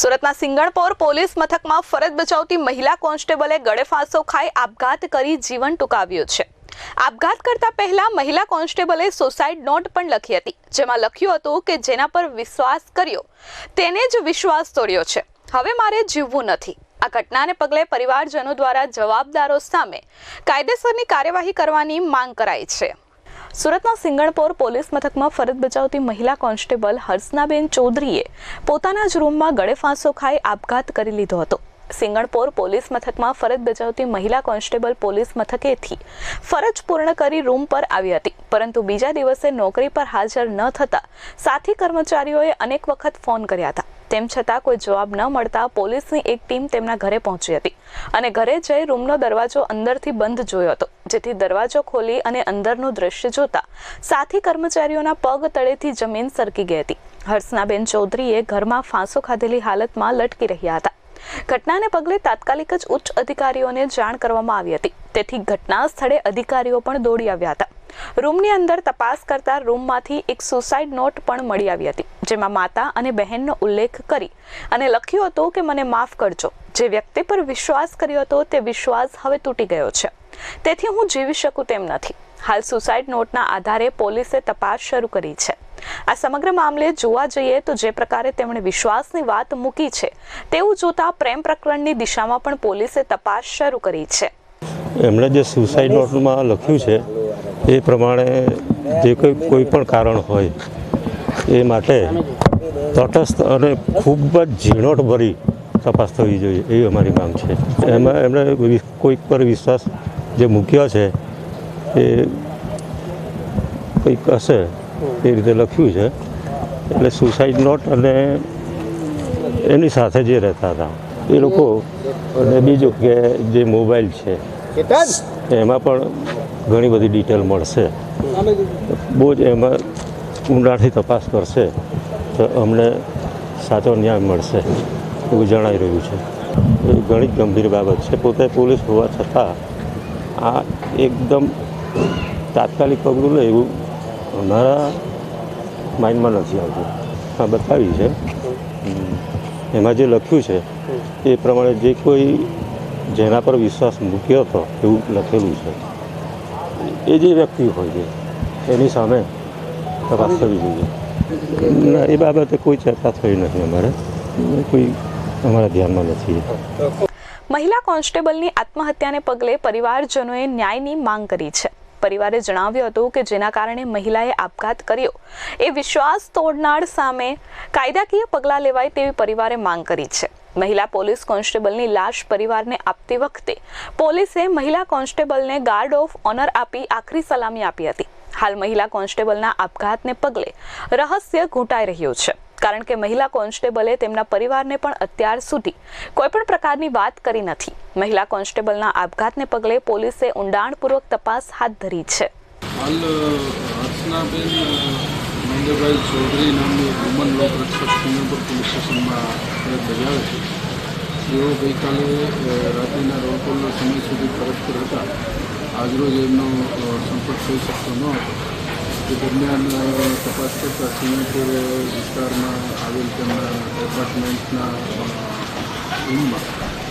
સુરતના સિંગણપોર પોલીસ મથકમાં ફરજ બજાવતી મહિલા કોન્સ્ટેબલે ગળે ફાંસો ખાઈ આપઘાત કરી જીવન ટૂંકાવ્યું છે. આપઘાત કરતા પહેલા મહિલા કોન્સ્ટેબલે સુસાઇડ નોટ પણ લખી હતી, જેમાં લખ્યું હતું કે જેના પર વિશ્વાસ કર્યો. તેને જ વિશ્વાસ તોડ્યો છે. હવે મારે જીવવું નથી. આ ઘટનાને પગલે પરિવારજનો દ્વારા જવાબદારો સામે કાયદેસરની કાર્યવાહી કરવાની માંગ કરાઈ છે. સુરતના સિંગણપોર પોલીસ મથકમાં ફરજ બજાવતી મહિલા કોન્સ્ટેબલ હર્ષનાબેન ચૌધરીએ પોતાના જ રૂમમાં ગળે ફાંસો ખાઈ આપઘાત કરી લીધો હતો. સિંગણપોર પોલીસ મથકમાં ફરજ બજાવતી મહિલા કોન્સ્ટેબલ પોલીસ મથકેથી ફરજ પૂર્ણ કરી રૂમ પર આવી હતી. પરંતુ બીજા દિવસે નોકરી પર હાજર ન થતા સાથી કર્મચારીઓએ અનેક વખત ફોન કર્યા હતા. તેમ છતાં કોઈ જવાબ ન મળતા પોલીસની એક ટીમ તેમના ઘરે પહોંચી હતી અને ઘરે જઈ રૂમનો દરવાજો અંદરથી બંધ જોયો હતો. જેથી દરવાજો ખોલી અને અંદરનું દ્રશ્ય જોતા સાથી કર્મચારીઓના પગ તળેથી જમીન સરકી ગઈ હતી. હર્ષનાબેન ચૌધરીએ ઘરમાં ફાંસો ખાધેલી હાલતમાં લટકી રહ્યા હતા. ઘટનાને પગલે તાત્કાલિક જ ઉચ્ચ અધિકારીઓને જાણ કરવામાં આવી હતી. તેથી ઘટના સ્થળે અધિકારીઓ પણ દોડી આવ્યા હતા. રૂમની અંદર તપાસ કરતા રૂમમાંથી એક સુસાઇડ નોટ પણ મળી આવી હતી. જેમાં માતા અને બહેનનો ઉલ્લેખ કરી અને લખ્યું હતું કે મને માફ કરજો. જે વ્યક્તિ પર વિશ્વાસ કર્યો હતો, તે વિશ્વાસ હવે તૂટી ગયો છે. તેથી હું જીવી શકું તેમ નથી. હાલ સુસાઇડ નોટના આધારે પોલીસે તપાસ શરૂ કરી છે. આ સમગ્ર મામલે જોવા જઈએ તો જે પ્રકારે તેમણે વિશ્વાસની વાત મૂકી છે, તેવું જોતા પ્રેમ પ્રકરણની દિશામાં પણ પોલીસે તપાસ શરૂ કરી છે. એમણે જે સુસાઇડ નોટમાં લખ્યું છે, એ પ્રમાણે જે કોઈ કોઈ પણ કારણ હોય એ માટે તટસ્થ અને ખૂબ જ ઝીણોટભરી તપાસ થવી જોઈએ એવી અમારી માંગ છે. એમાં એમણે કોઈક પર વિશ્વાસ જે મૂક્યો છે એ કંઈક હશે એ રીતે લખ્યું છે. એટલે સુસાઇડ નોટ અને એની સાથે જે રહેતા હતા એ લોકો અને બીજું કે જે મોબાઈલ છે એમાં પણ ઘણી બધી ડિટેલ મળશે. બહુ જ એમાં ઊંડાણથી તપાસ કરશે તો અમને સાચો ન્યાય મળશે એવું જણાઈ રહ્યું છે. એ ઘણી જ ગંભીર બાબત છે. પોતે પોલીસ હોવા છતાં આ એકદમ તાત્કાલિક પગલું લે એવું અમારા માઇન્ડમાં નથી આવતું. આ બતાવી છે. એમાં જે લખ્યું છે, એ પ્રમાણે જે કોઈ જેના પર વિશ્વાસ મૂક્યો હતો એવું લખેલું છે. એ જે વ્યક્તિ હોય છે, એની સામે તપાસ થવી જોઈએ. ના, એ બાબતે કોઈ ચર્ચા થઈ નથી અમારે. કોઈ અમારા ધ્યાનમાં નથી. મહિલા કોન્સ્ટેબલની આત્મહત્યાને પગલે પરિવારજનોએ ન્યાયની માંગ કરી છે. પરિવારે જણાવ્યું હતું કે જેના કારણે મહિલાએ આપઘાત કર્યો. એ વિશ્વાસ તોડનાર સામે કાયદાકીય પગલાં લેવાય તેવી પરિવારે માંગ કરી છે. મહિલા પોલીસ કોન્સ્ટેબલની લાશ પરિવારને આપતી વખતે પોલીસે મહિલા કોન્સ્ટેબલને ગાર્ડ ઓફ ઓનર આપી આખરી સલામી આપી હતી. હાલ મહિલા કોન્સ્ટેબલના આપઘાતને પગલે રહસ્ય ઘૂંટાઈ રહ્યું છે. કારણ કે મહિલા કોન્સ્ટેબલે તેમના પરિવારને પણ અત્યાર સુધી કોઈ પણ પ્રકારની વાત કરી નથી. મહિલા કોન્સ્ટેબલના આપઘાતને પગલે પોલીસે ઊંડાણપૂર્વક તપાસ હાથ ધરી છે. હાલ હર્ષનાબેન મહેન્દ્રભાઈ ચૌધરી નામની વુમન લોક રક્ષક સિંગણપુર પોલીસ સ્ટેશનમાં ફરજ બજાવે છે. જેઓ ગઈકાલે રાત્રિના રોકોલના સમય સુધી ફરજ પર હતા. આજરોજ એમનો સંપર્ક થઈ શકતો ન હતો. તે દરમિયાન તપાસ કરતાં સિંગણપુર વિસ્તારમાં આવેલ તેમના એપાર્ટમેન્ટના રૂમમાં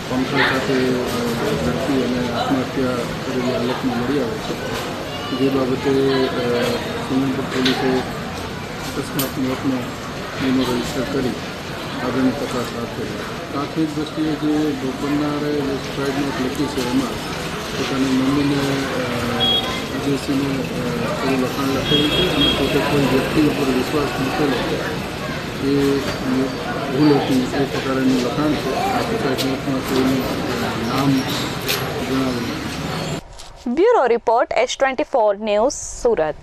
પંખા સાથે ઝડપી અને આત્મહત્યા કરેલી હાલતમાં મળી આવે છે. જે બાબતે સુરેન્દ્ર પોલીસે અકસ્માત મોતનો ગુનો રજિસ્ટર કરી આગળની તપાસ હાથ ધરી. પ્રાથમિક દ્રષ્ટિએ જે ભોપન્નારે વેબસાઇટમાં લખી છે એમાં પોતાની મમ્મીને વિદેશીને એવું લખાણ લખેલું છે અને પોતે કોઈ વ્યક્તિ ઉપર વિશ્વાસ મૂકેલો એ ભૂલ હતી, એ પ્રકારનું લખાણ છે. આ સુસાઇડ કોઈનું નામ જણાવ્યું bureau report, S twenty four news Surat.